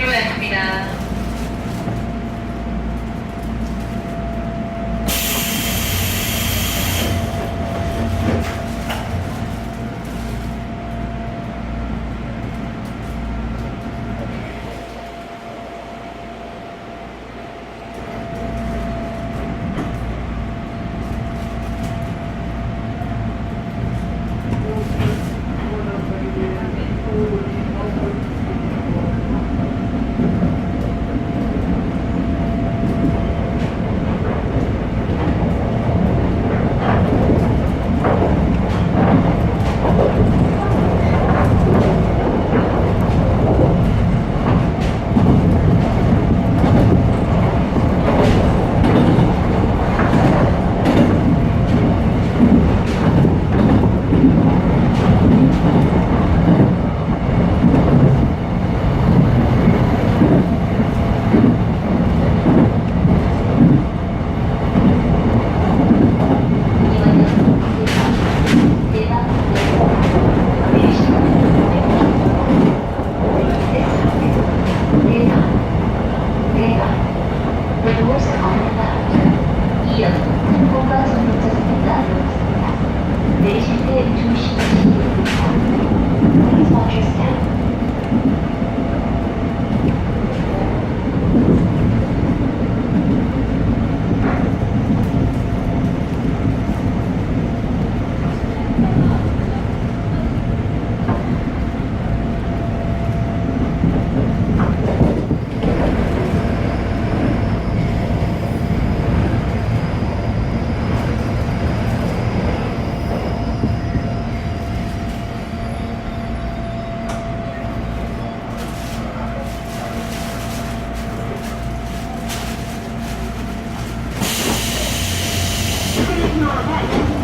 출발합니다. 이어 통과 전동차선입니다. 내리실 때 조심하시기 바랍니다. Please watch your step. Hang on, that's